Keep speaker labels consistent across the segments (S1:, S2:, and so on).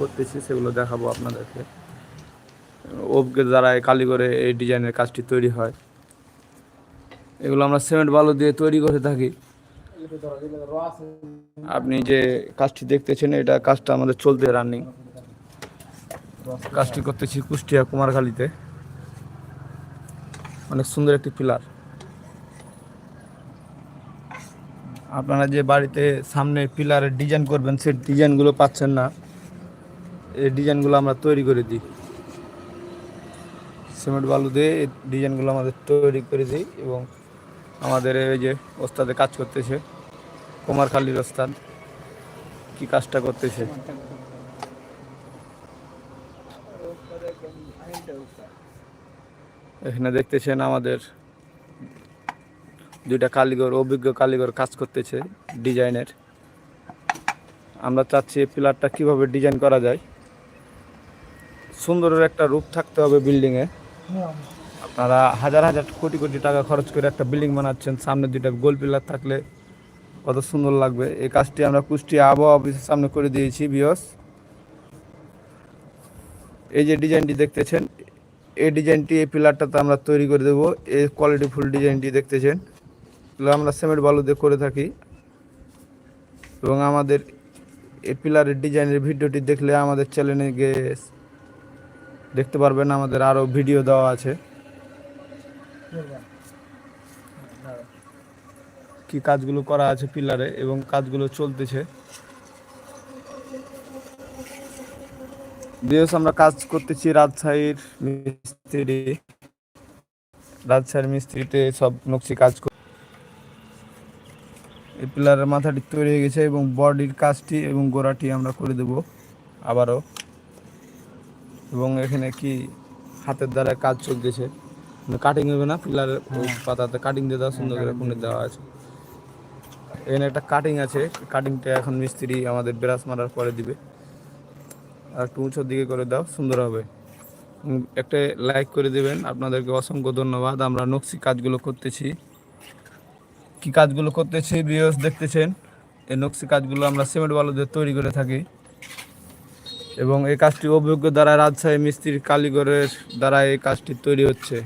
S1: করতেছি, সেগুলো দেখাবো আপনাদেরকে। ওপকে দ্বারা এই কালীগড়ে এই ডিজাইনের কাজটি তৈরি হয়, এগুলো আমরা সিমেন্ট বালু দিয়ে তৈরি করে থাকি। আপনি যে কাজটি দেখতেছেন, এটা কাজটা আমাদের চলতে রানিং। কাজটি করতেছি কুষ্টিয়া কুমারখালীতে। অনেক সুন্দর একটি পিলার। আপনারা যে বাড়িতে সামনে পিলারের ডিজাইন করবেন, সেই ডিজাইনগুলো পাচ্ছেন না। এই ডিজাইনগুলো আমরা তৈরি করে দিই। সিমেন্ট বালু দিয়ে এই ডিজাইনগুলো আমাদের তৈরি করে দিই এবং আমাদের এই যে ওস্তাদে কাজ করতেছে, কুমারখালীর ওস্তাদ, কি কাজটা করতেছে? এখানে দেখতেছেন আমাদের দুইটা কারিগর, অভিজ্ঞ কারিগর কাজ করতেছে ডিজাইনের। আমরা চাচ্ছি এই পিলারটা কীভাবে ডিজাইন করা যায়? সুন্দরের একটা রূপ থাকতে হবে বিল্ডিংয়ে আপনারা হাজার হাজার কোটি কোটি টাকা খরচ করে একটা বিল্ডিং বানাচ্ছেন সামনে দুইটা গোল পিলার থাকলে কত সুন্দর লাগবে। এই কাজটি আমরা কুষ্টিয়া আবহাওয়া অফিসের সামনে করে দিয়েছি বিয়স এই যে ডিজাইনটি দেখতেছেন এই ডিজাইনটি এই পিলারটাতে আমরা তৈরি করে দেবো। এই কোয়ালিটি ফুল ডিজাইনটি দেখতেছেন। এগুলো আমরা সিমেন্ট বালু দিয়ে করে থাকি। এবং আমাদের এই পিলারের ডিজাইনের ভিডিওটি দেখলে আমাদের চ্যানেলে গিয়ে দেখতে পারবেন, আমাদের আরও ভিডিও দেওয়া আছে। কি কাজগুলো করা আছে পিলারে এবং কাজগুলো চলতেছে। বিএস আমরা কাজ করতেছি রাজশাহীর মিস্ত্রি। রাজশাহীর মিস্ত্রিতে সব নকশি কাজ এই পিলারের মাথাটি তৈরি হয়ে গেছে এবং বডির কাজটি এবং গোড়াটি আমরা করে দেব আবারও। এবং এখানে কি হাতের দ্বারা কাজ চলতেছে? কাটিং হবে না? পিলারের ওই পাতাতে কাটিং দিয়ে দেওয়া সুন্দর করে খুনে দেওয়া আছে। এখানে একটা কাটিং আছে। কাটিংটা এখন মিস্ত্রি আমাদের ব্রাশ মারার পরে দিবে। আর একটু উঁচোর দিকে করে দাও সুন্দর হবে। একটা লাইক করে দেবেন। আপনাদেরকে অসংখ্য ধন্যবাদ। আমরা নকশি কাজগুলো করতেছি। কি কাজগুলো করতেছি? বিয়স দেখতেছেন। এই নকশি কাজগুলো আমরা সিমেন্ট বালু দিয়ে তৈরি করে থাকি। এবং এই কাজটি অভিজ্ঞ দ্বারা রাজশাহী মিস্ত্রির কালীগড়ের দ্বারা এই কাজটি তৈরি হচ্ছে।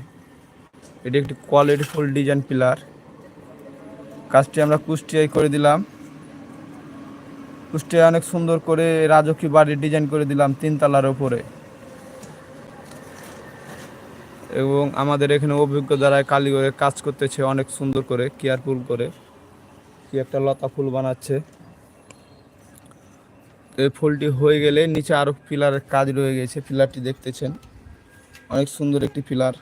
S1: এটি একটি কোয়ালিটি ফুল ডিজাইন পিলার কাজটি আমরা কুষ্টিয়ায় করে দিলাম। কুষ্টিয়ায় অনেক সুন্দর করে রাজকীয় বাড়ির ডিজাইন করে দিলাম তিনতলার ওপরে এবং আমাদের এখানে অভিজ্ঞ দ্বারা কালীগড়ে কাজ করতেছে অনেক সুন্দর করে কেয়ারফুল করে। কি একটা লতা ফুল বানাচ্ছে। ফুলটি হয়ে গেলে নিচে আরও পিলারের কাজ রয়ে গেছে, পিলারটি দেখতেছেন। অনেক সুন্দর একটি পিলার।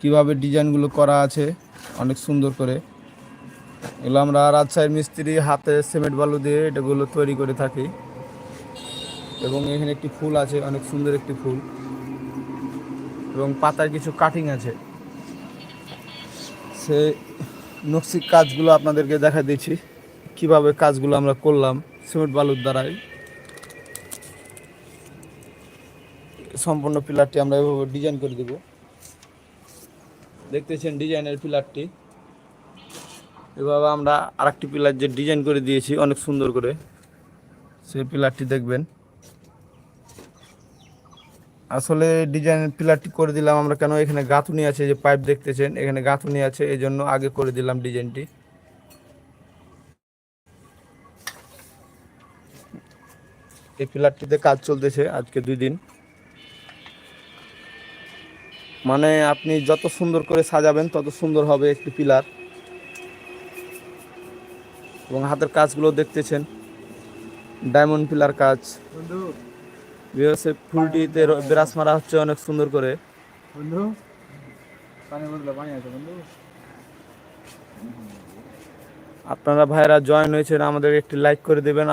S1: কীভাবে ডিজাইনগুলো করা আছে, অনেক সুন্দর করে। এগুলো আমরা রাজশাহীর মিস্ত্রি হাতে সিমেন্ট বালু দিয়ে এটাগুলো তৈরি করে থাকি। এবং এখানে একটি ফুল আছে, অনেক সুন্দর একটি ফুল। এবং পাতার কিছু কাটিং আছে। সে নকশি কাজগুলো আপনাদেরকে দেখা দিচ্ছি, কীভাবে কাজগুলো আমরা করলাম। সিমেন্ট বালুর দ্বারাই। সম্পূর্ণ পিলারটি আমরা এভাবে ডিজাইন করে দেব। দেখতেছেন ডিজাইনের পিলারটি। এভাবে আমরা আরেকটি পিলার যে ডিজাইন করে দিয়েছি, অনেক সুন্দর করে। সেই পিলারটি দেখবেন। আসলে ডিজাইনের পিলারটি করে দিলাম আমরা কেন? এখানে গাঁথুনি আছে যে পাইপ দেখতেছেন, এখানে গাঁথুনি আছে এই জন্য আগে করে দিলাম ডিজাইনটি এই পিলারটিতে কাজ চলতেছে আজকে দুই দিন। মানে আপনি যত সুন্দর করে সাজাবেন তত সুন্দর হবে একটি পিলার। এবং হাতের কাজগুলো দেখতেছেন। ডায়মন্ড পিলার কাজ।
S2: বন্ধু।
S1: ফুলটিতে বিরাজ মারা হচ্ছে অনেক সুন্দর করে।
S2: বন্ধু। পানি পানি আছে বন্ধু।
S1: আপনারা ভাইরা জয়েন হয়েছেন আমাদের একটি লাইক করে দেবেন।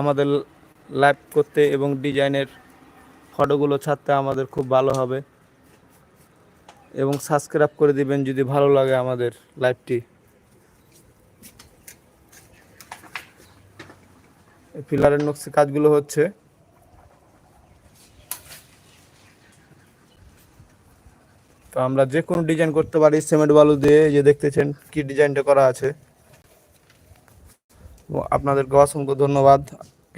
S1: আমাদের লাইভ করতে এবং ডিজাইনের ফটোগুলো ছাড়তে আমাদের খুব ভালো হবে। এবং সাবস্ক্রাইব করে দিবেন যদি ভালো লাগে আমাদের লাইভটি পিলারের নকশি কাজগুলো হচ্ছে। তো আমরা যে কোনো ডিজাইন করতে পারি সিমেন্ট বালু দিয়ে যে দেখতেছেন কি ডিজাইনটা করা আছে। আপনাদেরকে অসংখ্য ধন্যবাদ।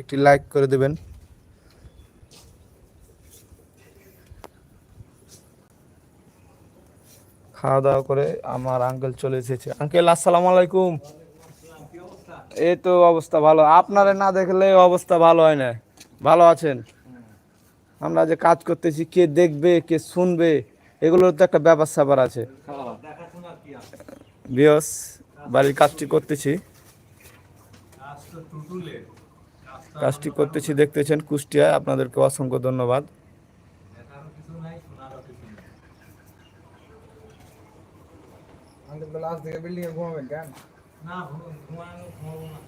S1: একটি লাইক করে দেবেন। খাওয়া দাওয়া করে আমার আঙ্কেল চলে এসেছে। আঙ্কেল আসসালামু আলাইকুম। এই তো অবস্থা ভালো। আপনারা না দেখলে অবস্থা ভালো হয় না। ভালো আছেন? আমরা যে কাজ করতেছি, কে দেখবে, কে শুনবে, এগুলোর তো একটা ব্যাপার স্যাপার আছে। বিয়স বাড়ির কাজটি করতেছি। কাজটি করতেছি দেখতেছেন কুষ্টিয়ায়। আপনাদেরকে অসংখ্য ধন্যবাদ।
S2: বিল্ডিং এ ঘুমাবেন কেন?
S3: না ঘুমাবো না।